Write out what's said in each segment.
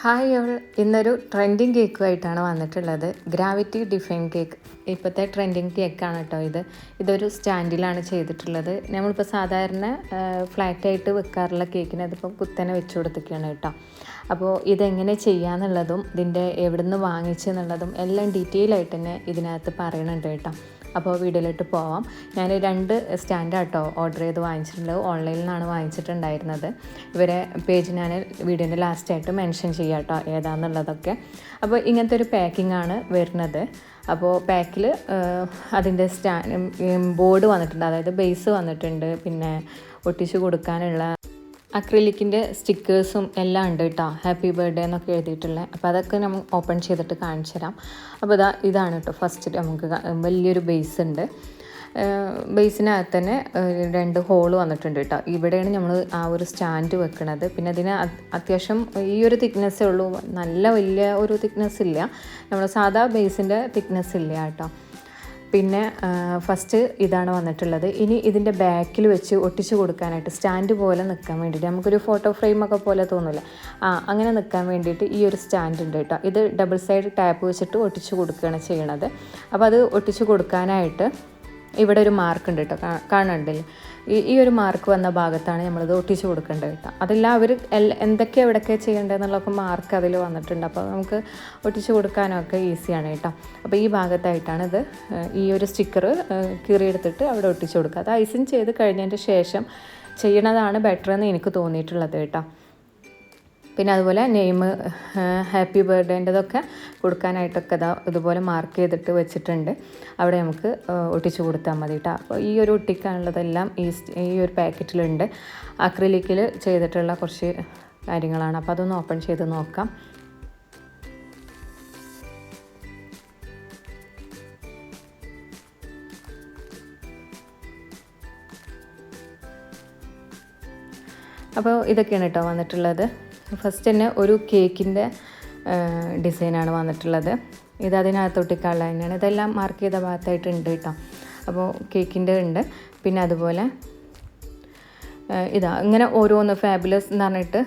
Hi അവൾ. ഇന്നൊരു trending കേക്കുമായിട്ടാണ് വന്നിട്ടുള്ളത്. ഗ്രാവിറ്റി ഡിഫൈൻ കേക്ക് ഇപ്പോഴത്തെ ട്രെൻഡിങ് കേക്കാണ് കേട്ടോ ഇത്. ഇതൊരു സ്റ്റാൻഡിലാണ് ചെയ്തിട്ടുള്ളത്. നമ്മളിപ്പോൾ സാധാരണ ഫ്ലാറ്റായിട്ട് വെക്കാറുള്ള കേക്കിന് അതിപ്പോൾ കുത്തനെ വെച്ച് കൊടുത്തൊക്കെയാണ് കേട്ടോ അപ്പോൾ ഇതെങ്ങനെ ചെയ്യാന്നുള്ളതും ഇതിന്റെ എവിടുന്ന് വാങ്ങിച്ചെന്നുള്ളതും എല്ലാം ഡീറ്റെയിൽ ആയിട്ട് തന്നെ ഇതിനകത്ത് പറയണുണ്ട് കേട്ടോ അപ്പോൾ വീഡിയോയിലോട്ട് പോവാം. ഞാൻ രണ്ട് സ്റ്റാൻഡ് കേട്ടോ ഓർഡർ ചെയ്ത് വാങ്ങിച്ചിട്ടുള്ളത് ഓൺലൈനിൽ നിന്നാണ് വാങ്ങിച്ചിട്ടുണ്ടായിരുന്നത്. ഇവരെ പേജ് ഞാൻ വീഡിയോന്റെ ലാസ്റ്റായിട്ട് മെൻഷൻ ചെയ്യാം കേട്ടോ ഏതാണെന്നുള്ളതൊക്കെ അപ്പോൾ ഇങ്ങനത്തെ ഒരു പാക്കിംഗ് ആണ് വരുന്നത്. അപ്പോൾ പാക്കിൽ അതിന്റെ സ്റ്റാ ബോർഡ് വന്നിട്ടുണ്ട്. അതായത് ബേസ് വന്നിട്ടുണ്ട്. പിന്നെ ഒട്ടിച്ചു കൊടുക്കാനുള്ള അക്രിലിക്കിന്റെ സ്റ്റിക്കേഴ്സും എല്ലാം ഉണ്ട് കേട്ടോ. ഹാപ്പി ബർത്ത്ഡേ എന്നൊക്കെ എഴുതിയിട്ടുള്ളത് അപ്പോൾ അതൊക്കെ നമ്മൾ ഓപ്പൺ ചെയ്തിട്ട് കാണിച്ചു തരാം. അപ്പോൾ ഇതാ ഇതാണ് കേട്ടോ ഫസ്റ്റ് നമുക്ക് വലിയൊരു ബേസ് ഉണ്ട്. ബേസിനകത്ത് തന്നെ രണ്ട് ഹോൾ വന്നിട്ടുണ്ട് കേട്ടോ. ഇവിടെയാണ് നമ്മൾ ആ ഒരു സ്റ്റാൻഡ് വെക്കുന്നത് പിന്നെ അതിന് അത്യാവശ്യം ഈ ഒരു തിക്നെസ്സേ ഉള്ളൂ. നല്ല വലിയ ഒരു തിക്നെസ് ഇല്ല. നമ്മൾ സാധാ ബേസിന്റെ തിക്നെസ് ഇല്ല കേട്ടോ. പിന്നെ ഫസ്റ്റ് ഇതാണ് വന്നിട്ടുള്ളത്. ഇനി ഇതിന്റെ ബാക്കിൽ വെച്ച് ഒട്ടിച്ച് കൊടുക്കാനായിട്ട് സ്റ്റാൻഡ് പോലെ നിൽക്കാൻ വേണ്ടിയിട്ട് നമുക്കൊരു ഫോട്ടോ ഫ്രെയിമൊക്കെ പോലെ തോന്നില്ല ആ അങ്ങനെ നിൽക്കാൻ വേണ്ടിയിട്ട് ഈ ഒരു സ്റ്റാൻഡ് ഉണ്ട് കേട്ടോ. ഇത് ഡബിൾ സൈഡ് ടാപ്പ് വെച്ചിട്ട് ഒട്ടിച്ച് കൊടുക്കുകയാണ് ചെയ്യണത്. അപ്പോൾ അത് ഒട്ടിച്ച് കൊടുക്കാനായിട്ട് ഇവിടെ ഒരു മാർക്ക് ഉണ്ട് കേട്ടോ. കാണണ്ടല്ലേ ഈ ഈ ഒരു മാർക്ക് വന്ന ഭാഗത്താണ് നമ്മളിത് ഒട്ടിച്ച് കൊടുക്കേണ്ടത് കേട്ടോ. അതെല്ലാം അവർ എന്തൊക്കെ എവിടെയൊക്കെ ചെയ്യേണ്ടതെന്നുള്ളതൊക്കെ മാർക്ക് അതിൽ വന്നിട്ടുണ്ട്. അപ്പോൾ നമുക്ക് ഒട്ടിച്ച് കൊടുക്കാനൊക്കെ ഈസിയാണ് കേട്ടോ. അപ്പോൾ ഈ ഭാഗത്തായിട്ടാണ് ഇത് ഈ ഒരു സ്റ്റിക്കർ കീറിയെടുത്തിട്ട് അവിടെ ഒട്ടിച്ച് കൊടുക്കുക. അത് ഐസിങ് ചെയ്ത് കഴിഞ്ഞതിന്റെ ശേഷം ചെയ്യണതാണ് ബെറ്റർ എന്ന് എനിക്ക് തോന്നിയിട്ടുള്ളത് കേട്ടോ. പിന്നെ അതുപോലെ നെയിം ഹാപ്പി ബർത്ത്ഡേന്റെതൊക്കെ കൊടുക്കാനായിട്ടൊക്കെ ഇതാ ഇതുപോലെ മാർക്ക് ചെയ്തിട്ട് വെച്ചിട്ടുണ്ട്. അവിടെ നമുക്ക് ഒട്ടിച്ചു കൊടുത്താൽ മതി കേട്ടോ അപ്പോൾ ഈ ഒരു ഒട്ടിക്കാനുള്ളതെല്ലാം ഈ ഈ ഒരു പാക്കറ്റിലുണ്ട് അക്രിലിക്കിൽ ചെയ്തിട്ടുള്ള കുറച്ച് കാര്യങ്ങളാണ്. അപ്പോൾ അതൊന്ന് ഓപ്പൺ ചെയ്ത് നോക്കാം. അപ്പോൾ ഇതൊക്കെയാണ് കേട്ടോ വന്നിട്ടുള്ളത്. ഫസ്റ്റ് തന്നെ ഒരു കേക്കിന്റെ ഡിസൈനാണ് വന്നിട്ടുള്ളത്. ഇത് അതിനകത്തൊട്ടിക്കാനുള്ള തന്നെയാണ്. ഇതെല്ലാം മാർക്ക് ചെയ്ത ഭാഗത്തായിട്ടുണ്ട് കേട്ടോ. അപ്പോൾ കേക്കിന്റെ ഉണ്ട്. പിന്നെ അതുപോലെ ഇതാ ഇങ്ങനെ ഓരോന്ന് ഫാബുലസ് എന്ന് പറഞ്ഞിട്ട്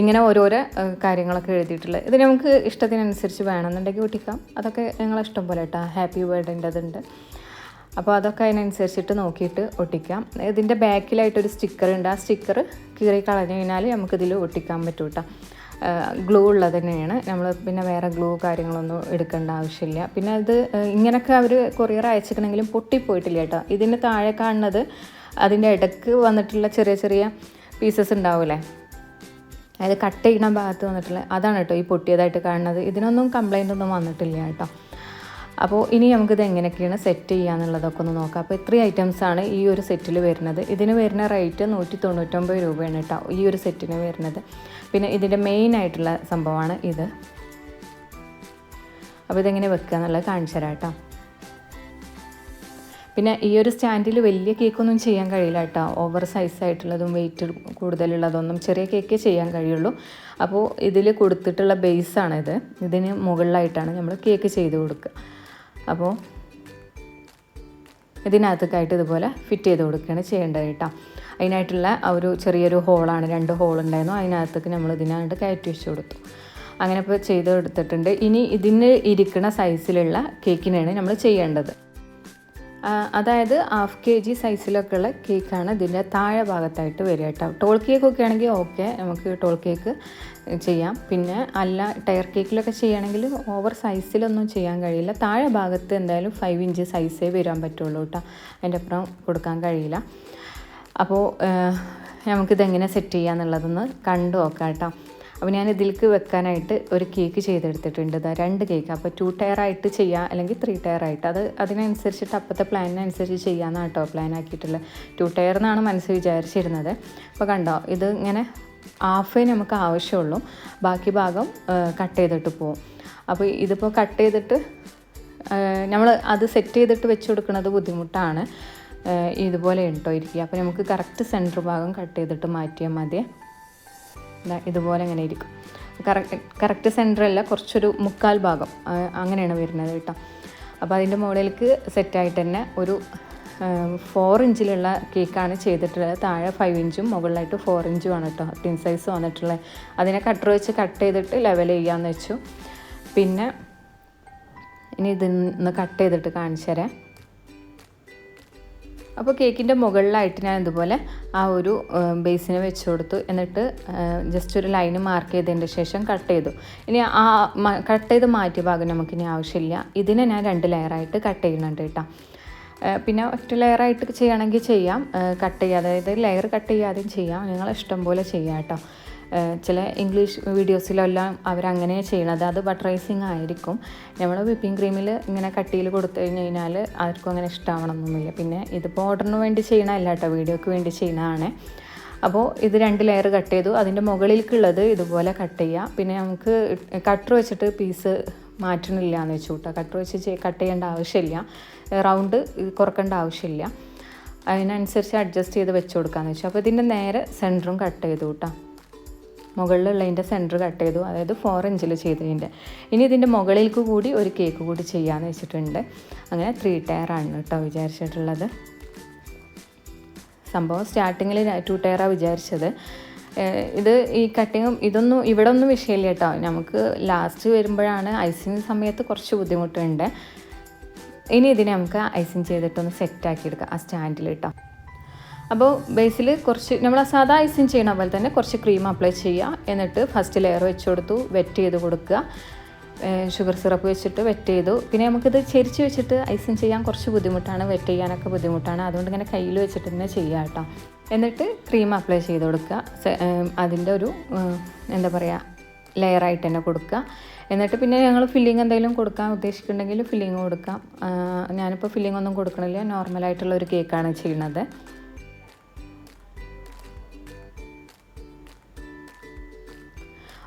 ഇങ്ങനെ ഓരോരോ കാര്യങ്ങളൊക്കെ എഴുതിയിട്ടുള്ളത്. ഇത് നമുക്ക് ഇഷ്ടത്തിനനുസരിച്ച് വേണമെന്നുണ്ടെങ്കിൽ ഒട്ടിക്കാം. അതൊക്കെ ഞങ്ങളെ ഇഷ്ടം പോലെ കേട്ടോ. ഹാപ്പി ബർത്ത്ഡേന്റെ അതുണ്ട് അപ്പോൾ അതൊക്കെ അതിനനുസരിച്ചിട്ട് നോക്കിയിട്ട് ഒട്ടിക്കാം. ഇതിന്റെ ബാക്കിലായിട്ടൊരു സ്റ്റിക്കർ ഉണ്ട്. ആ സ്റ്റിക്കർ കീറി കളഞ്ഞു കഴിഞ്ഞാൽ നമുക്കിതിൽ ഒട്ടിക്കാൻ പറ്റും കേട്ടോ ഗ്ലൂ ഉള്ളത് തന്നെയാണ്. നമ്മൾ പിന്നെ വേറെ ഗ്ലൂ കാര്യങ്ങളൊന്നും എടുക്കേണ്ട ആവശ്യമില്ല. പിന്നെ അത് ഇങ്ങനെയൊക്കെ അവർ കൊറിയർ അയച്ചിട്ടുണ്ടെങ്കിലും പൊട്ടിപ്പോയിട്ടില്ല കേട്ടോ ഇതിന് താഴെ കാണുന്നത് അതിന്റെ ഇടയ്ക്ക് വന്നിട്ടുള്ള ചെറിയ ചെറിയ പീസസ് ഉണ്ടാവില്ലേ അതായത് കട്ട് ചെയ്യുന്ന ഭാഗത്ത് വന്നിട്ടുള്ള അതാണ് കേട്ടോ ഈ പൊട്ടിയതായിട്ട് കാണുന്നത്. ഇതിനൊന്നും കംപ്ലൈന്റ് ഒന്നും വന്നിട്ടില്ല കേട്ടോ അപ്പോൾ ഇനി നമുക്കിത് എങ്ങനെയൊക്കെയാണ് സെറ്റ് ചെയ്യാന്നുള്ളതൊക്കെ ഒന്ന് നോക്കാം. അപ്പോൾ ഇത്രയും ഐറ്റംസാണ് ഈ ഒരു സെറ്റിൽ വരുന്നത്. ഇതിന് വരുന്ന റേറ്റ് നൂറ്റി തൊണ്ണൂറ്റൊമ്പത് രൂപയാണ് കേട്ടോ ഈ ഒരു സെറ്റിന് വരുന്നത്. പിന്നെ ഇതിന്റെ മെയിൻ ആയിട്ടുള്ള സംഭവമാണ് ഇത്. അപ്പോൾ ഇതെങ്ങനെ വെക്കുക എന്നുള്ളത് കാണിച്ചു തരാം കേട്ടോ പിന്നെ ഈ ഒരു സ്റ്റാൻഡിൽ വലിയ കേക്കൊന്നും ചെയ്യാൻ കഴിയില്ല കേട്ടോ ഓവർ സൈസ് ആയിട്ടുള്ളതും വെയിറ്റ് കൂടുതലുള്ളതൊന്നും ചെറിയ കേക്കേ ചെയ്യാൻ കഴിയുള്ളൂ. അപ്പോൾ ഇതിൽ കൊടുത്തിട്ടുള്ള ബേസാണിത് ഇതിന് മുകളിലായിട്ടാണ് നമ്മൾ കേക്ക് ചെയ്ത് കൊടുക്കുക. അപ്പോൾ ഇതിനകത്തേക്കായിട്ട് ഇതുപോലെ ഫിറ്റ് ചെയ്ത് കൊടുക്കുകയാണ് ചെയ്യേണ്ടത് കേട്ടോ. അതിനായിട്ടുള്ള ഒരു ചെറിയൊരു ഹോളാണ് രണ്ട് ഹോൾ ഉണ്ടായിരുന്നു. അതിനകത്തേക്ക് നമ്മൾ ഇതിനായിട്ട് കയറ്റി വെച്ച് കൊടുത്തു. അങ്ങനെ ഇപ്പോൾ ചെയ്ത് കൊടുത്തിട്ടുണ്ട്. ഇനി ഇതിന് ഇരിക്കുന്ന സൈസിലുള്ള കേക്കിനാണ് നമ്മൾ ചെയ്യേണ്ടത്. അതായത് ഹാഫ് കെ ജി സൈസിലൊക്കെയുള്ള കേക്കാണ് ഇതിന്റെ താഴെ ഭാഗത്തായിട്ട് വരിക കേട്ടോ. ടോൾ കേക്കൊക്കെ ആണെങ്കിൽ ഓക്കെ നമുക്ക് ടോൾ കേക്ക് ചെയ്യാം. പിന്നെ അല്ല ടയർ കേക്കിലൊക്കെ ചെയ്യുകയാണെങ്കിൽ ഓവർ സൈസിലൊന്നും ചെയ്യാൻ കഴിയില്ല. താഴെ ഭാഗത്ത് എന്തായാലും ഫൈവ് ഇഞ്ച് സൈസേ വരാൻ പറ്റുള്ളൂ കേട്ടോ. അതിന്റെ അപ്പുറം കൊടുക്കാൻ കഴിയില്ല. അപ്പോൾ നമുക്കിതെങ്ങനെ സെറ്റ് ചെയ്യാന്നുള്ളതൊന്ന് കണ്ടു നോക്കാം കേട്ടോ. അപ്പോൾ ഞാൻ ഇതിലേക്ക് വെക്കാനായിട്ട് ഒരു കേക്ക് ചെയ്തെടുത്തിട്ടുണ്ട്. ഇതാ രണ്ട് കേക്ക് അപ്പോൾ ടു ടയർ ആയിട്ട് ചെയ്യാം അല്ലെങ്കിൽ ത്രീ ടയർ ആയിട്ട്. അത് അതിനനുസരിച്ചിട്ട് അപ്പോഴത്തെ പ്ലാനിനനുസരിച്ച് ചെയ്യാമെന്നാണ് കേട്ടോ പ്ലാൻ ആക്കിയിട്ടുള്ളത്. ടു ടയർ എന്നാണ് മനസ്സ് വിചാരിച്ചിരുന്നത്. അപ്പോൾ കണ്ടോ ഇത് ഇങ്ങനെ ഹാഫേ നമുക്ക് ആവശ്യമുള്ളൂ. ബാക്കി ഭാഗം കട്ട് ചെയ്തിട്ട് പോവും. അപ്പോൾ ഇതിപ്പോൾ കട്ട് ചെയ്തിട്ട് നമ്മൾ അത് സെറ്റ് ചെയ്തിട്ട് വെച്ച് കൊടുക്കുന്നത് ബുദ്ധിമുട്ടാണ്. ഇതുപോലെ ഉണ്ടോ ഇരിക്കുക. അപ്പോൾ നമുക്ക് കറക്റ്റ് സെന്റർ ഭാഗം കട്ട് ചെയ്തിട്ട് മാറ്റിയാൽ മതിയേ. ഇതുപോലെ ഇങ്ങനെ ഇരിക്കും. കറക്റ്റ് കറക്റ്റ് സെന്ററല്ല കുറച്ചൊരു മുക്കാൽ ഭാഗം അങ്ങനെയാണ് വരുന്നത് കേട്ടോ. അപ്പോൾ അതിന്റെ മുകളിലേക്ക് സെറ്റായിട്ട് തന്നെ ഒരു ഫോർ ഇഞ്ചിലുള്ള കേക്കാണ് ചെയ്തിട്ടുള്ളത്. താഴെ ഫൈവ് ഇഞ്ചും മുകളിലായിട്ട് ഫോർ ആണ് കേട്ടോ ടിൻ സൈസ് വന്നിട്ടുള്ളത്. അതിനെ കട്ടർ വെച്ച് കട്ട് ചെയ്തിട്ട് ലെവൽ ചെയ്യാമെന്ന് വെച്ചു. പിന്നെ ഇനി ഇതിന്ന് കട്ട് ചെയ്തിട്ട് കാണിച്ചു തരാം. അപ്പോൾ കേക്കിന്റെ മുകളിലായിട്ട് ഞാൻ ഇതുപോലെ ആ ഒരു ബേസിനെ വെച്ച് കൊടുത്തു എന്നിട്ട് ജസ്റ്റ് ഒരു ലൈന് മാർക്ക് ചെയ്തതിന്റെ ശേഷം കട്ട് ചെയ്തു. ഇനി ആ കട്ട് ചെയ്ത് മാറ്റിയ ഭാഗം നമുക്കിനി ആവശ്യമില്ല. ഇതിനെ ഞാൻ രണ്ട് ലെയറായിട്ട് കട്ട് ചെയ്യുന്നുണ്ട് കേട്ടോ. പിന്നെ ഒറ്റ ലെയറായിട്ട് ചെയ്യണമെങ്കിൽ ചെയ്യാം. കട്ട് ചെയ്യാതെ അതായത് ലെയർ കട്ട് ചെയ്യാതെയും ചെയ്യാം. നിങ്ങൾ ഇഷ്ടം പോലെ ചെയ്യാം കേട്ടോ. ചില ഇംഗ്ലീഷ് വീഡിയോസിലെല്ലാം അവരങ്ങനെ ചെയ്യണത്. അത് ബട്ടറൈസിങ് ആയിരിക്കും. നമ്മൾ വിപ്പിംഗ് ക്രീമിൽ ഇങ്ങനെ കട്ടിയിൽ കൊടുത്തു കഴിഞ്ഞ് കഴിഞ്ഞാൽ ആർക്കും അങ്ങനെ ഇഷ്ടമാവണമെന്നൊന്നുമില്ല പിന്നെ ഇതിപ്പോൾ ഓർഡറിന് വേണ്ടി ചെയ്യണമല്ല കേട്ടോ വീഡിയോക്ക് വേണ്ടി ചെയ്യണതാണ്. അപ്പോൾ ഇത് രണ്ട് ലെയർ കട്ട് ചെയ്തു. അതിന്റെ മുകളിലേക്കുള്ളത് ഇതുപോലെ കട്ട് ചെയ്യുക പിന്നെ നമുക്ക് കട്ടർ വെച്ചിട്ട് പീസ് മാറ്റണില്ല എന്ന് വെച്ചു കേട്ടോ കട്ടർ വെച്ച് കട്ട് ചെയ്യേണ്ട ആവശ്യമില്ല. റൗണ്ട് കുറക്കേണ്ട ആവശ്യമില്ല. അതിനനുസരിച്ച് അഡ്ജസ്റ്റ് ചെയ്ത് വെച്ച് കൊടുക്കാമെന്ന് വെച്ചു. അപ്പോൾ ഇതിന്റെ നേരെ സെന്ററും കട്ട് ചെയ്തു കേട്ടോ മുകളിലുള്ളതിന്റെ സെന്റർ കട്ട് ചെയ്തു. അതായത് ഫോർ ഇഞ്ചിൽ ചെയ്തതിന്റെ ഇനി ഇതിന്റെ മുകളിലേക്ക് കൂടി ഒരു കേക്ക് കൂടി ചെയ്യാമെന്ന് വെച്ചിട്ടുണ്ട്. അങ്ങനെ ത്രീ ടയറാണ് കേട്ടോ വിചാരിച്ചിട്ടുള്ളത്. സംഭവം സ്റ്റാർട്ടിങ്ങിൽ ടു ടയറാണ് വിചാരിച്ചത്. ഇത് ഈ കട്ടിങ്ങും ഇതൊന്നും ഇവിടെ ഒന്നും വിഷയമില്ല കേട്ടോ. നമുക്ക് ലാസ്റ്റ് വരുമ്പോഴാണ് ഐസിങ് സമയത്ത് കുറച്ച് ബുദ്ധിമുട്ടുണ്ട്. ഇനി ഇതിനെ നമുക്ക് ഐസിങ് ചെയ്തിട്ടൊന്ന് സെറ്റാക്കി എടുക്കാം. ആ സ്റ്റാൻഡിൽ കേട്ടോ. അപ്പോൾ ബേസിൽ കുറച്ച് നമ്മൾ സാധാ ഐസിങ് ചെയ്യണ പോലെ തന്നെ കുറച്ച് ക്രീം അപ്ലൈ ചെയ്യുക. എന്നിട്ട് ഫസ്റ്റ് ലെയർ വെച്ച് കൊടുത്തു വെറ്റ് ചെയ്ത് കൊടുക്കുക. ഷുഗർ സിറപ്പ് വെച്ചിട്ട് വെറ്റ് ചെയ്തു. പിന്നെ നമുക്കിത് ചെരിച്ച് വെച്ചിട്ട് ഐസിങ് ചെയ്യാൻ കുറച്ച് ബുദ്ധിമുട്ടാണ്. വെറ്റ് ചെയ്യാനൊക്കെ ബുദ്ധിമുട്ടാണ്. അതുകൊണ്ട് ഇങ്ങനെ കയ്യിൽ വെച്ചിട്ട് തന്നെ ചെയ്യുക കേട്ടോ. എന്നിട്ട് ക്രീം അപ്ലൈ ചെയ്ത് കൊടുക്കുക. അതിന്റെ ഒരു എന്താ പറയുക ലെയറായിട്ട് തന്നെ കൊടുക്കുക. എന്നിട്ട് പിന്നെ ഞങ്ങൾ ഫില്ലിങ് എന്തെങ്കിലും കൊടുക്കാൻ ഉദ്ദേശിക്കുന്നുണ്ടെങ്കിൽ ഫില്ലിങ് കൊടുക്കാം. ഞാനിപ്പോൾ ഫില്ലിംഗ് ഒന്നും കൊടുക്കണില്ല. നോർമലായിട്ടുള്ള ഒരു കേക്കാണ് ചെയ്യുന്നത്.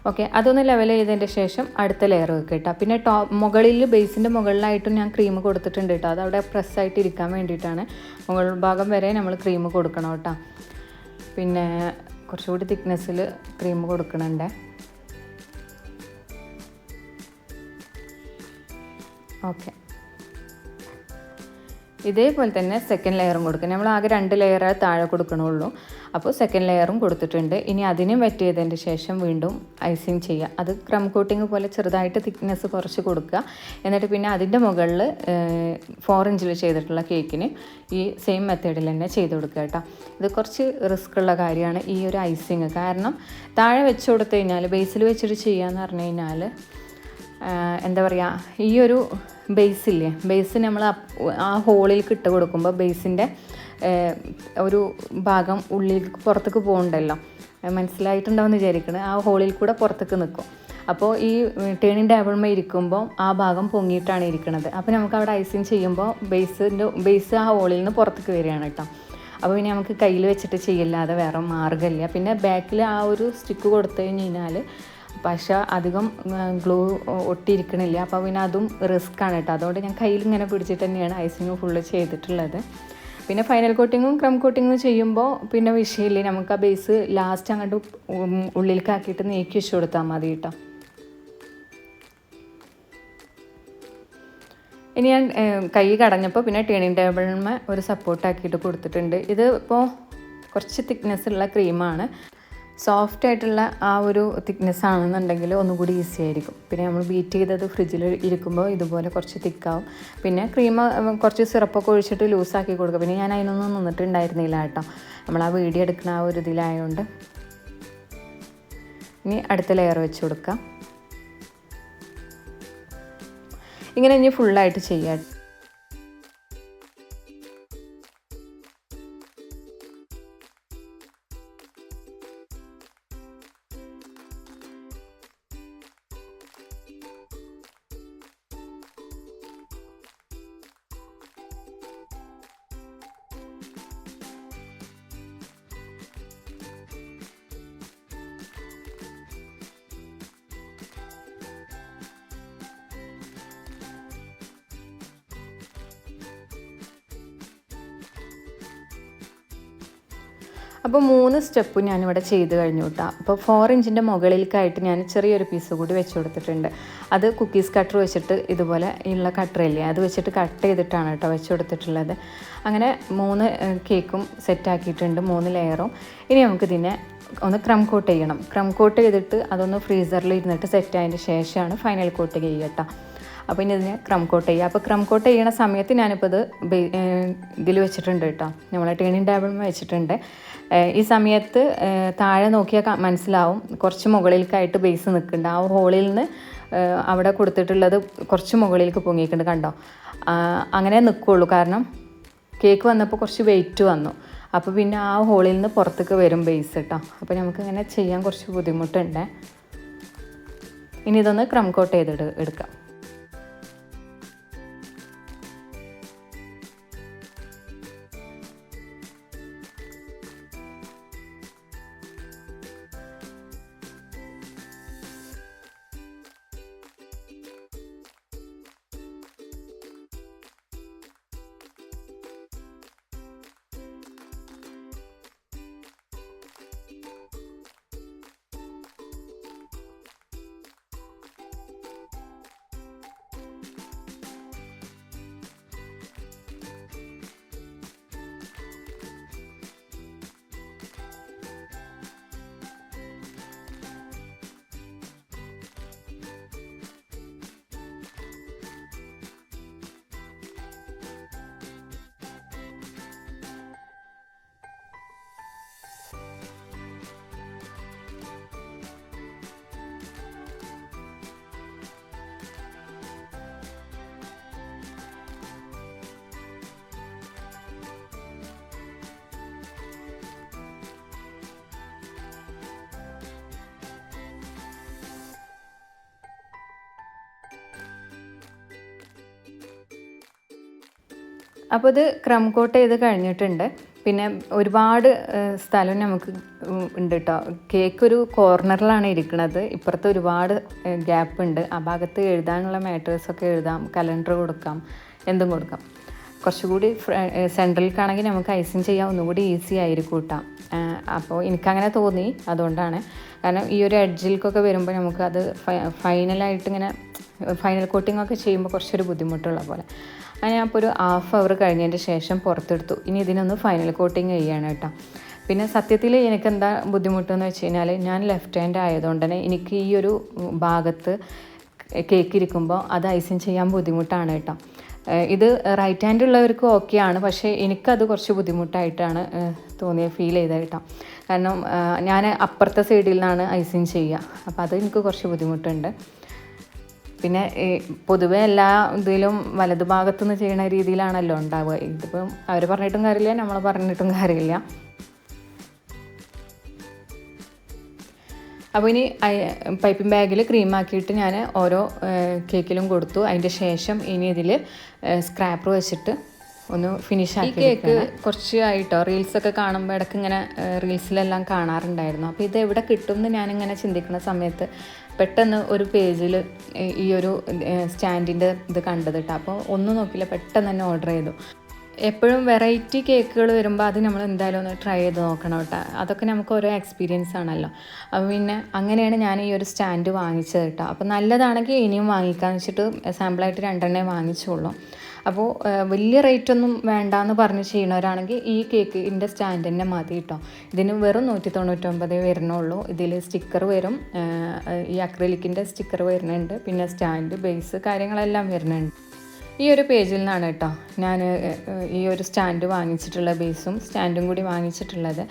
ഓക്കെ അതൊന്ന് ലെവൽ ചെയ്തതിന്റെ ശേഷം അടുത്ത ലെയർ വെക്കുക കേട്ടോ പിന്നെ ടോപ്പ് മുകളിൽ ബേസിന്റെ മുകളിലായിട്ടും ഞാൻ ക്രീം കൊടുത്തിട്ടുണ്ട് കേട്ടോ അത് അവിടെ പ്രസ്സായിട്ട് ഇരിക്കാൻ വേണ്ടിയിട്ടാണ് മുകൾ ഭാഗം വരെ നമ്മൾ ക്രീം കൊടുക്കണം കേട്ടോ പിന്നെ കുറച്ചുകൂടി തിക്നെസ്സിൽ ക്രീം കൊടുക്കണുണ്ട്. ഓക്കെ ഇതേപോലെ തന്നെ സെക്കൻഡ് ലെയറും കൊടുക്കുക നമ്മൾ ആകെ രണ്ട് ലെയറായി താഴെ കൊടുക്കണുള്ളൂ. അപ്പോൾ സെക്കൻഡ് ലെയറും കൊടുത്തിട്ടുണ്ട്. ഇനി അതിനും വെറ്റ് ചെയ്തതിന്റെ ശേഷം വീണ്ടും ഐസിങ് ചെയ്യുക. അത് ക്രം കോട്ടിങ് പോലെ ചെറുതായിട്ട് തിക്നെസ് കുറച്ച് കൊടുക്കുക. എന്നിട്ട് പിന്നെ അതിന്റെ മുകളിൽ ഫോർ ഇഞ്ചിൽ ചെയ്തിട്ടുള്ള കേക്കിന് ഈ സെയിം മെത്തേഡിൽ തന്നെ ചെയ്ത് കൊടുക്കുക കേട്ടോ. ഇത് കുറച്ച് റിസ്ക് ഉള്ള കാര്യമാണ് ഈ ഒരു ഐസിങ് കാരണം താഴെ വെച്ച് കൊടുത്തു കഴിഞ്ഞാൽ ബേസിൽ വെച്ചിട്ട് ചെയ്യുക എന്ന് പറഞ്ഞു കഴിഞ്ഞാൽ എന്താ പറയുക ഈ ഒരു ബേസില്ലേ ബേസ് നമ്മൾ ആ ഹോളിൽ ഇട്ട് കൊടുക്കുമ്പോൾ ബേസിന്റെ ഒരു ഭാഗം ഉള്ളിലേക്ക് പുറത്തേക്ക് മനസ്സിലായിട്ടുണ്ടാവും മനസ്സിലായിട്ടുണ്ടാവും വിചാരിക്കുന്നത് ആ ഹോളിൽ കൂടെ പുറത്തേക്ക് നിൽക്കും അപ്പോൾ ഈ ടേണിങ് ടേബിൾമേ ഇരിക്കുമ്പോൾ ആ ഭാഗം പൊങ്ങിയിട്ടാണ് ഇരിക്കുന്നത് അപ്പോൾ നമുക്ക് അവിടെ ഐസിങ് ചെയ്യുമ്പോൾ ബേസിന്റെ ബേസ് ആ ഹോളിൽ നിന്ന് പുറത്തേക്ക് വരികയാണ് കേട്ടോ. അപ്പോൾ പിന്നെ നമുക്ക് കയ്യിൽ വെച്ചിട്ട് ചെയ്യില്ലാതെ വേറെ മാർഗമില്ല പിന്നെ ബാക്കിൽ ആ ഒരു സ്റ്റിക്ക് കൊടുത്തു കഴിഞ്ഞ് കഴിഞ്ഞാൽ പക്ഷെ അധികം ഗ്ലൂ ഒട്ടിയിരിക്കണില്ല. അപ്പോൾ പിന്നെ അതും റിസ്ക് ആണ് കേട്ടോ. അതുകൊണ്ട് ഞാൻ കയ്യിൽ ഇങ്ങനെ പിടിച്ചിട്ട് തന്നെയാണ് ഐസിങ് ഫുള്ള് ചെയ്തിട്ടുള്ളത്. പിന്നെ ഫൈനൽ കോട്ടിങ്ങും ക്രം കോട്ടിങ്ങും ചെയ്യുമ്പോൾ പിന്നെ വിഷയമില്ലേ. നമുക്ക് ആ ബേസ് ലാസ്റ്റ് അങ്ങോട്ട് ഉള്ളിലേക്കാക്കിയിട്ട് നീക്കി വെച്ച് കൊടുത്താൽ മതി കേട്ടോ. ഇനി ഞാൻ കൈ കടഞ്ഞപ്പോൾ പിന്നെ ടേണിങ് ടേബിളിന്മേ ഒരു സപ്പോർട്ട് ആക്കിയിട്ട് കൊടുത്തിട്ടുണ്ട്. ഇത് ഇപ്പോൾ കുറച്ച് തിക്നെസ് ഉള്ള ക്രീമാണ് സോഫ്റ്റ് ആയിട്ടുള്ള ആ ഒരു തിക്നെസ് ആണെന്നുണ്ടെങ്കിൽ ഒന്നുകൂടി ഈസി ആയിരിക്കും. പിന്നെ നമ്മൾ ബീറ്റ് ചെയ്തത് ഫ്രിഡ്ജിൽ ഇരിക്കുമ്പോൾ ഇതുപോലെ കുറച്ച് തിക്കാവും. പിന്നെ ക്രീം കുറച്ച് സിറപ്പൊക്കെ ഒഴിച്ചിട്ട് ലൂസാക്കി കൊടുക്കുക. പിന്നെ ഞാൻ അതിനൊന്നും നിന്നിട്ടുണ്ടായിരുന്നില്ല കേട്ടോ. നമ്മൾ ആ വീഡിയോ എടുക്കുന്ന ആ ഒരു ഇതിലായതുകൊണ്ട് ഇനി അടുത്ത ലെയർ വെച്ച് കൊടുക്കാം. ഇങ്ങനെ ഇനി ഫുള്ളായിട്ട് ചെയ്യാം. അപ്പോൾ മൂന്ന് സ്റ്റെപ്പും ഞാനിവിടെ ചെയ്ത് കഴിഞ്ഞു കേട്ടോ. അപ്പോൾ ഫോർ ഇഞ്ചിന്റെ മുകളിലേക്കായിട്ട് ഞാൻ ചെറിയൊരു പീസ് കൂടി വെച്ച് കൊടുത്തിട്ടുണ്ട്. അത് കുക്കീസ് കട്ടർ വെച്ചിട്ട് ഇതുപോലെ ഉള്ള കട്ടറില്ലേ അത് വെച്ചിട്ട് കട്ട് ചെയ്തിട്ടാണ് കേട്ടോ വെച്ച് കൊടുത്തിട്ടുള്ളത്. അങ്ങനെ മൂന്ന് കേക്കും സെറ്റാക്കിയിട്ടുണ്ട് മൂന്ന് ലെയറും ഇനി നമുക്കിതിനെ ഒന്ന് ക്രം കോട്ട് ചെയ്യണം. ക്രം കോട്ട് ചെയ്തിട്ട് അതൊന്ന് ഫ്രീസറിൽ ഇരുന്നിട്ട് സെറ്റ് ആയതിന് ശേഷമാണ് ഫൈനൽ കോട്ട് ചെയ്യുക കേട്ടോ. അപ്പോൾ ഇനി ഇതിനെ ക്രം കോട്ട് ചെയ്യുക. അപ്പോൾ ക്രം കോട്ട് ചെയ്യണ സമയത്ത് ഞാനിപ്പോൾ ഇത് ഇതിൽ വെച്ചിട്ടുണ്ട് കേട്ടോ. നമ്മളെ ടേണിംഗ് ടേബിളിൽ വെച്ചിട്ടുണ്ട്. ഈ സമയത്ത് താഴെ നോക്കിയാൽ മനസ്സിലാവും. കുറച്ച് മുകളിലേക്കായിട്ട് ബേസ് നിൽക്കുന്നുണ്ട് ആ ഹോളിൽ നിന്ന് അവിടെ കൊടുത്തിട്ടുള്ളത് കുറച്ച് മുകളിലേക്ക് പൊങ്ങിയിട്ടുണ്ട് കണ്ടോ? അങ്ങനെ നിൽക്കുള്ളൂ കാരണം കേക്ക് വന്നപ്പോൾ കുറച്ച് വെയിറ്റ് വന്നു. അപ്പോൾ പിന്നെ ആ ഹോളിൽ നിന്ന് പുറത്തേക്ക് വരും ബേസ് കേട്ടോ അപ്പോൾ നമുക്ക് ഇങ്ങനെ ചെയ്യാൻ കുറച്ച് ബുദ്ധിമുട്ടുണ്ട്. ഇനി ഇതൊന്ന് ക്രം കോട്ട് ചെയ്തിട്ട് എടുക്കാം. അപ്പോൾ ഇത് ക്രം കോട്ട് ചെയ്ത് കഴിഞ്ഞിട്ടുണ്ട്. പിന്നെ ഒരുപാട് സ്ഥലം നമുക്ക് ഉണ്ട് കേട്ടോ കേക്ക് ഒരു കോർണറിലാണ് ഇരിക്കുന്നത് ഇപ്പുറത്ത് ഒരുപാട് ഗ്യാപ്പ് ഉണ്ട്. ആ ഭാഗത്ത് എഴുതാനുള്ള മാറ്റേഴ്സൊക്കെ എഴുതാം. കലണ്ടർ കൊടുക്കാം. എന്തും കൊടുക്കാം. കുറച്ചുകൂടി സെൻട്രലിക്കാണെങ്കിൽ നമുക്ക് ഐസിങ് ചെയ്യാൻ ഒന്നുകൂടി ഈസി ആയിരിക്കും കേട്ടോ അപ്പോൾ എനിക്കങ്ങനെ തോന്നി അതുകൊണ്ടാണ്. കാരണം ഈ ഒരു എഡ്ജിലേക്കൊക്കെ വരുമ്പോൾ നമുക്ക് അത് ഫൈനലായിട്ട് ഇങ്ങനെ ഫൈനൽ കോട്ടിംഗ് ഒക്കെ ചെയ്യുമ്പോൾ കുറച്ചൊരു ബുദ്ധിമുട്ടുള്ള പോലെ. അങ്ങനെ ഞാൻ ഒരു ഹാഫ് അവർ കഴിഞ്ഞതിന്റെ ശേഷം പുറത്തെടുത്തു. ഇനി ഇതിനൊന്ന് ഫൈനൽ കോട്ടിങ് ചെയ്യാണ് കേട്ടോ. പിന്നെ സത്യത്തിൽ എനിക്ക് എന്താ ബുദ്ധിമുട്ടെന്ന് വെച്ച് കഴിഞ്ഞാൽ ഞാൻ ലെഫ്റ്റ് ഹാൻഡ് ആയതുകൊണ്ട് തന്നെ എനിക്ക് ഈ ഒരു ഭാഗത്ത് കേക്ക് ഇരിക്കുമ്പോൾ അത് ഐസിങ് ചെയ്യാൻ ബുദ്ധിമുട്ടാണ് കേട്ടോ. ഇത് റൈറ്റ് ഹാൻഡ് ഉള്ളവർക്ക് ഓക്കെയാണ് പക്ഷേ എനിക്കത് കുറച്ച് ബുദ്ധിമുട്ടായിട്ടാണ് തോന്നിയ ഫീൽ ചെയ്തത് കേട്ടോ. കാരണം ഞാൻ അപ്പുറത്തെ സൈഡിൽ നിന്നാണ് ഐസിങ് ചെയ്യുക. അപ്പോൾ അത് എനിക്ക് കുറച്ച് ബുദ്ധിമുട്ടുണ്ട്. പിന്നെ ഈ പൊതുവെ എല്ലാ ഇതിലും വലതുഭാഗത്തു നിന്ന് ചെയ്യുന്ന രീതിയിലാണല്ലോ ഉണ്ടാവുക. ഇതിപ്പം അവർ പറഞ്ഞിട്ടും കാര്യമില്ല നമ്മൾ പറഞ്ഞിട്ടും കാര്യമില്ല. അപ്പോൾ ഇനി പൈപ്പിംഗ് ബാഗിൽ ക്രീമാക്കിയിട്ട് ഞാൻ ഓരോ കേക്കിലും കൊടുത്തു. അതിന്റെ ശേഷം ഇനി ഇതിൽ സ്ക്രാപ്പർ വെച്ചിട്ട് ഒന്ന് ഫിനിഷ് ആക്കി കേക്ക് കുറച്ച് ആയിട്ടോ? റീൽസൊക്കെ കാണുമ്പോൾ ഇടയ്ക്ക് ഇങ്ങനെ റീൽസിലെല്ലാം കാണാറുണ്ടായിരുന്നു. അപ്പോൾ ഇത് എവിടെ കിട്ടും എന്ന് ഞാനിങ്ങനെ ചിന്തിക്കുന്ന സമയത്ത് പെട്ടെന്ന് ഒരു പേജിൽ ഈ ഒരു സ്റ്റാൻഡിന്റെ ഇത് കണ്ടത് കേട്ടോ. അപ്പോൾ ഒന്നും നോക്കില്ല പെട്ടെന്ന് തന്നെ ഓർഡർ ചെയ്തു. എപ്പോഴും വെറൈറ്റി കേക്കുകൾ വരുമ്പോൾ അത് നമ്മൾ എന്തായാലും ഒന്ന് ട്രൈ ചെയ്ത് നോക്കണം കേട്ടോ. അതൊക്കെ നമുക്ക് ഓരോ എക്സ്പീരിയൻസ് ആണല്ലോ. അപ്പോൾ പിന്നെ അങ്ങനെയാണ് ഞാൻ ഈ ഒരു സ്റ്റാൻഡ് വാങ്ങിച്ചത് കേട്ടോ. അപ്പോൾ നല്ലതാണെങ്കിൽ ഇനിയും വാങ്ങിക്കാന്ന് വെച്ചിട്ട് സാമ്പിളായിട്ട് രണ്ടെണ്ണേ വാങ്ങിച്ചുള്ളൂ. അപ്പോൾ വലിയ റേറ്റ് ഒന്നും വേണ്ട എന്ന് പറഞ്ഞ് ചെയ്യണവരാണെങ്കിൽ ഈ കേക്കിന്റെ സ്റ്റാൻഡ് തന്നെ മതി കേട്ടോ ഇതിന് വെറും നൂറ്റി തൊണ്ണൂറ്റൊമ്പത് വരുന്നുള്ളൂ. ഇതിൽ സ്റ്റിക്കർ വരും. ഈ അക്രലിക്കിന്റെ സ്റ്റിക്കർ വരുന്നുണ്ട്. പിന്നെ സ്റ്റാൻഡ് ബേസ് കാര്യങ്ങളെല്ലാം വരുന്നുണ്ട്. ഈ ഒരു പേജിൽ നിന്നാണ് കേട്ടോ ഞാൻ ഈ ഒരു സ്റ്റാൻഡ് വാങ്ങിച്ചിട്ടുള്ള ബേസും സ്റ്റാൻഡും കൂടി വാങ്ങിച്ചിട്ടുള്ളത്.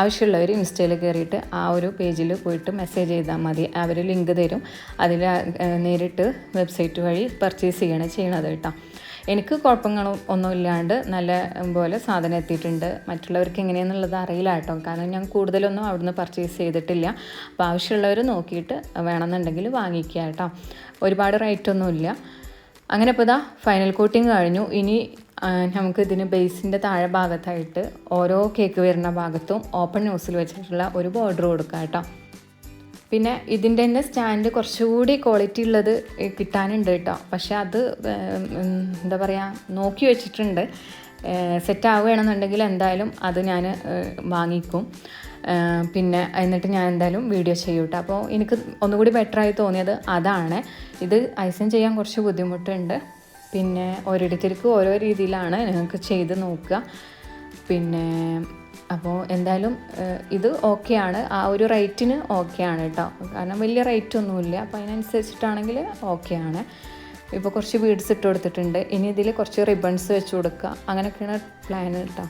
ആവശ്യമുള്ളവർ ഇൻസ്റ്റയിൽ കയറിയിട്ട് ആ ഒരു പേജിൽ പോയിട്ട് മെസ്സേജ് ചെയ്താൽ മതി. അവർ ലിങ്ക് തരും. അതിൽ നേരിട്ട് വെബ്സൈറ്റ് വഴി പർച്ചേസ് ചെയ്യണം ചെയ്യണത് കേട്ടോ എനിക്ക് കുഴപ്പങ്ങളും ഒന്നും ഇല്ലാണ്ട് നല്ല പോലെ സാധനം എത്തിയിട്ടുണ്ട്. മറ്റുള്ളവർക്ക് എങ്ങനെയാണെന്നുള്ളത് അറിയില്ല കേട്ടോ. കാരണം ഞാൻ കൂടുതലൊന്നും അവിടുന്ന് പർച്ചേസ് ചെയ്തിട്ടില്ല. അപ്പോൾ ആവശ്യമുള്ളവർ നോക്കിയിട്ട് വേണമെന്നുണ്ടെങ്കിൽ വാങ്ങിക്കുക കേട്ടോ. ഒരുപാട് റേറ്റൊന്നുമില്ല അങ്ങനെ ഇപ്പോൾ ഇതാ ഫൈനൽ കോട്ടിങ് കഴിഞ്ഞു. ഇനി നമുക്ക് ഇതിന് ബേസിന്റെ താഴെ ഭാഗത്തായിട്ട് ഓരോ കേക്ക് വരുന്ന ഭാഗത്തും ഓപ്പൺ ന്യൂസിൽ വെച്ചിട്ടുള്ള ഒരു ബോർഡർ കൊടുക്കാം കേട്ടോ. പിന്നെ ഇതിന്റെ തന്നെ സ്റ്റാൻഡ് കുറച്ചുകൂടി ക്വാളിറ്റി ഉള്ളത് കിട്ടാനുണ്ട് കേട്ടോ. പക്ഷെ അത് എന്താ പറയുക നോക്കി വെച്ചിട്ടുണ്ട്. സെറ്റ് ആവുകയാണെന്നുണ്ടെങ്കിൽ എന്തായാലും അത് ഞാൻ വാങ്ങിക്കും. പിന്നെ എന്നിട്ട് ഞാൻ എന്തായാലും വീഡിയോ ചെയ്യും അപ്പോൾ എനിക്ക് ഒന്നുകൂടി ബെറ്ററായി തോന്നിയത് അതാണ്. ഇത് ഐസൻ ചെയ്യാൻ കുറച്ച് ബുദ്ധിമുട്ടുണ്ട്. പിന്നെ ഓരോരുത്തർക്കും ഓരോ രീതിയിലാണ് നിങ്ങൾക്ക് ചെയ്ത് നോക്കുക. പിന്നെ അപ്പോൾ എന്തായാലും ഇത് ഓക്കെയാണ്. ആ ഒരു റേറ്റിന് ഓക്കെയാണ് കേട്ടോ. കാരണം വലിയ റേറ്റ് ഒന്നുമില്ല അപ്പോൾ അതിനനുസരിച്ചിട്ടാണെങ്കിൽ ഓക്കെയാണ്. ഇപ്പോൾ കുറച്ച് ബീഡ്സ് ഇട്ട് കൊടുത്തിട്ടുണ്ട്. ഇനി ഇതിൽ കുറച്ച് റിബൺസ് വെച്ച് കൊടുക്കുക. അങ്ങനെയൊക്കെയാണ് പ്ലാൻ കേട്ടോ.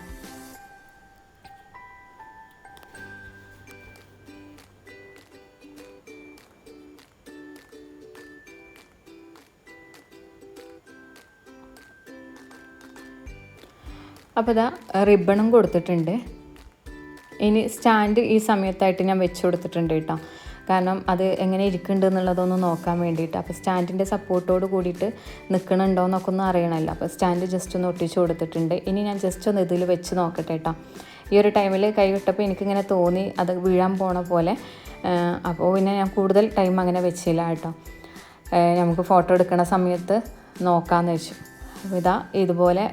അപ്പോൾ ഇതാ റിബണും കൊടുത്തിട്ടുണ്ട്. ഇനി സ്റ്റാൻഡ് ഈ സമയത്തായിട്ട് ഞാൻ വെച്ച് കൊടുത്തിട്ടുണ്ട് കേട്ടോ. കാരണം അത് എങ്ങനെ ഇരിക്കുന്നുണ്ട് എന്നുള്ളതൊന്ന് നോക്കാൻ വേണ്ടിയിട്ട്. അപ്പോൾ സ്റ്റാൻഡിന്റെ സപ്പോർട്ടോട് കൂടിയിട്ട് നിൽക്കണുണ്ടോ എന്നൊക്കെ ഒന്ന് അറിയണമല്ലോ. അപ്പോൾ സ്റ്റാൻഡ് ജസ്റ്റ് ഒന്ന് ഒട്ടിച്ചു കൊടുത്തിട്ടുണ്ട്. ഇനി ഞാൻ ജസ്റ്റ് ഒന്ന് ഇതിൽ വെച്ച് നോക്കട്ടെ കേട്ടോ. ഈ ഒരു ടൈമിൽ കൈ വിട്ടപ്പോൾ എനിക്കിങ്ങനെ തോന്നി അത് വീഴാൻ പോണ പോലെ. അപ്പോൾ പിന്നെ ഞാൻ കൂടുതൽ ടൈം അങ്ങനെ വെച്ചില്ല കേട്ടോ. നമുക്ക് ഫോട്ടോ എടുക്കുന്ന സമയത്ത് നോക്കാമെന്ന് വെച്ചു. അപ്പോൾ ഇതാ ഇതുപോലെ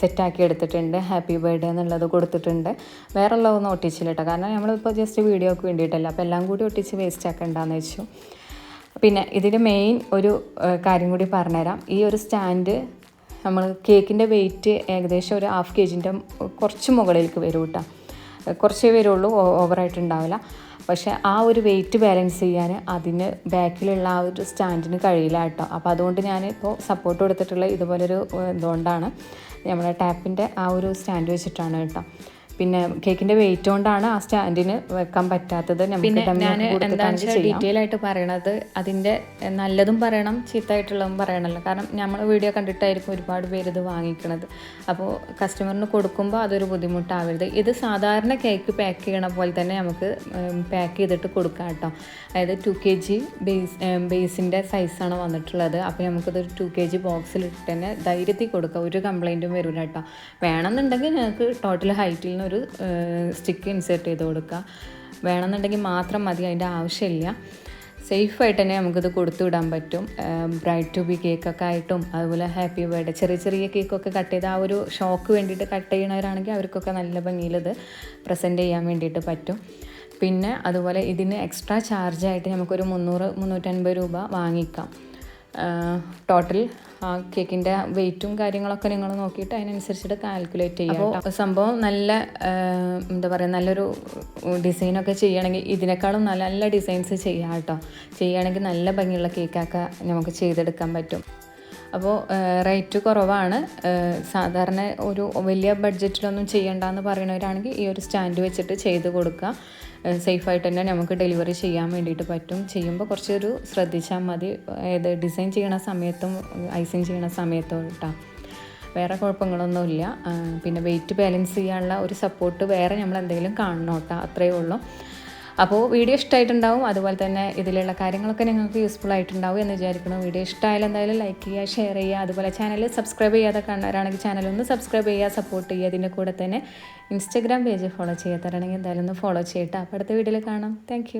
സെറ്റാക്കി എടുത്തിട്ടുണ്ട്. ഹാപ്പി ബർത്ത്ഡേ എന്നുള്ളത് കൊടുത്തിട്ടുണ്ട്. വേറെ ഉള്ളതൊന്നും ഒട്ടിച്ചില്ല കേട്ടോ കാരണം നമ്മളിപ്പോൾ ജസ്റ്റ് വീഡിയോക്ക് വേണ്ടിയിട്ടല്ല. അപ്പോൾ എല്ലാം കൂടി ഒട്ടിച്ച് വേസ്റ്റ് ആക്കണ്ടെന്ന് വെച്ചു. പിന്നെ ഇതിന്റെ മെയിൻ ഒരു കാര്യം കൂടി പറഞ്ഞുതരാം. ഈ ഒരു സ്റ്റാൻഡ് നമ്മൾ കേക്കിന്റെ വെയിറ്റ് ഏകദേശം ഒരു ഹാഫ് കെ ജിന്റെ കുറച്ച് മുകളിലേക്ക് വരും കേട്ടോ കുറച്ചേ വരുള്ളൂ ഓവറായിട്ട് ഉണ്ടാവില്ല പക്ഷേ ആ ഒരു വെയിറ്റ് ബാലൻസ് ചെയ്യാൻ അതിന് ബാക്കിലുള്ള ആ ഒരു സ്റ്റാൻഡിന് കഴിയില്ല കേട്ടോ. അപ്പോൾ അതുകൊണ്ട് ഞാൻ ഇപ്പോൾ സപ്പോർട്ട് കൊടുത്തിട്ടുള്ള ഇതുപോലൊരു ഇതുകൊണ്ടാണ് നമ്മുടെ ടാപ്പിന്റെ ആ ഒരു സ്റ്റാൻഡ് വെച്ചിട്ടാണ് കേട്ടോ. പിന്നെ കേക്കിന്റെ വെയിറ്റ് കൊണ്ടാണ് ആ സ്റ്റാൻഡിന് വെക്കാൻ പറ്റാത്തത് ഞാൻ ഡീറ്റെയിൽ ആയിട്ട് പറയണത് അതിന്റെ നല്ലതും പറയണം ചീത്തയായിട്ടുള്ളതും പറയണല്ലോ. കാരണം നമ്മൾ വീഡിയോ കണ്ടിട്ടായിരിക്കും ഒരുപാട് പേര് ഇത് വാങ്ങിക്കണത്. അപ്പോൾ കസ്റ്റമറിന് കൊടുക്കുമ്പോൾ അതൊരു ബുദ്ധിമുട്ടാവരുത്. ഇത് സാധാരണ കേക്ക് പാക്ക് ചെയ്യണ പോലെ തന്നെ നമുക്ക് പാക്ക് ചെയ്തിട്ട് കൊടുക്കാം കേട്ടോ. അതായത് ടു കെ ജി ബേസ് ബേസിന്റെ സൈസാണ് വന്നിട്ടുള്ളത്. അപ്പോൾ നമുക്കത് ടു കെ ജി ബോക്സിലിട്ട് തന്നെ ധൈര്യത്തിൽ കൊടുക്കാം. ഒരു കംപ്ലൈന്റും വരില്ല കേട്ടോ. വേണമെന്നുണ്ടെങ്കിൽ ഞങ്ങൾക്ക് ടോട്ടൽ ഹൈറ്റിൽ നിന്നൊരു സ്റ്റിക്ക് ഇൻസേർട്ട് ചെയ്ത് കൊടുക്കുക. വേണമെന്നുണ്ടെങ്കിൽ മാത്രം മതി അതിന്റെ ആവശ്യമില്ല. സേഫായിട്ട് തന്നെ നമുക്കിത് കൊടുത്തു വിടാൻ പറ്റും. ബ്രൈറ്റ് ടു ബി കേക്കൊക്കെ ആയിട്ടും അതുപോലെ ഹാപ്പി ബർത്ത്ഡേ ചെറിയ ചെറിയ കേക്കൊക്കെ കട്ട് ചെയ്ത് ആ ഒരു ഷോക്ക് വേണ്ടിയിട്ട് കട്ട് ചെയ്യണവരാണെങ്കിൽ അവർക്കൊക്കെ നല്ല ഭംഗിയിൽ ഇത് പ്രസന്റ് ചെയ്യാൻ വേണ്ടിയിട്ട് പറ്റും. പിന്നെ അതുപോലെ ഇതിന് എക്സ്ട്രാ ചാർജായിട്ട് നമുക്കൊരു മുന്നൂറ് മുന്നൂറ്റൻപത് രൂപ വാങ്ങിക്കാം. ടോട്ടൽ ആ കേക്കിന്റെ വെയിറ്റും കാര്യങ്ങളൊക്കെ നിങ്ങൾ നോക്കിയിട്ട് അതിനനുസരിച്ചിട്ട് കാൽക്കുലേറ്റ് ചെയ്യാം അപ്പോൾ സംഭവം നല്ല എന്താ പറയുക നല്ലൊരു ഡിസൈനൊക്കെ ചെയ്യണമെങ്കിൽ ഇതിനേക്കാളും നല്ല നല്ല ഡിസൈൻസ് ചെയ്യാം കേട്ടോ. ചെയ്യുകയാണെങ്കിൽ നല്ല ഭംഗിയുള്ള കേക്കൊക്കെ നമുക്ക് ചെയ്തെടുക്കാൻ പറ്റും. അപ്പോൾ റേറ്റ് കുറവാണ്. സാധാരണ ഒരു വലിയ ബഡ്ജറ്റിലൊന്നും ചെയ്യണ്ടെന്ന് പറയുന്നവരാണെങ്കിൽ ഈ ഒരു സ്റ്റാൻഡ് വെച്ചിട്ട് ചെയ്ത് കൊടുക്കുക. സേഫായിട്ട് തന്നെ നമുക്ക് ഡെലിവറി ചെയ്യാൻ വേണ്ടിയിട്ട് പറ്റും. ചെയ്യുമ്പോൾ കുറച്ചൊരു ശ്രദ്ധിച്ചാൽ മതി. ഏത് ഡിസൈൻ ചെയ്യണ സമയത്തും ഐസിങ് ചെയ്യണ സമയത്തും കേട്ടോ വേറെ കുഴപ്പങ്ങളൊന്നുമില്ല. പിന്നെ വെയിറ്റ് ബാലൻസ് ചെയ്യാനുള്ള ഒരു സപ്പോർട്ട് വേറെ നമ്മൾ എന്തെങ്കിലും കാണണം കേട്ടോ അത്രയേ ഉള്ളൂ. അപ്പോൾ വീഡിയോ ഇഷ്ടമായിട്ടുണ്ടാവും അതുപോലെ തന്നെ ഇതിലുള്ള കാര്യങ്ങളൊക്കെ നിങ്ങൾക്ക് യൂസ്ഫുൾ ആയിട്ടുണ്ടാവും എന്ന് വിചാരിക്കുന്നു. വീഡിയോ ഇഷ്ടമായാലും എന്തായാലും ലൈക്ക് ചെയ്യുക ഷെയർ ചെയ്യുക. അതുപോലെ ചാനൽ സബ്സ്ക്രൈബ് ചെയ്യാതെ കാണുന്നവരാണെങ്കിൽ ചാനൽ ഒന്ന് സബ്സ്ക്രൈബ് ചെയ്യുക സപ്പോർട്ട് ചെയ്യുക. അതിന്റെ കൂടെ തന്നെ ഇൻസ്റ്റഗ്രാം പേജ് ഫോളോ ചെയ്യാത്തവരാണെങ്കിൽ എന്തായാലും ഒന്ന് ഫോളോ ചെയ്യട്ടെ. അപ്പോൾ അടുത്ത വീഡിയോയിൽ കാണാം. താങ്ക്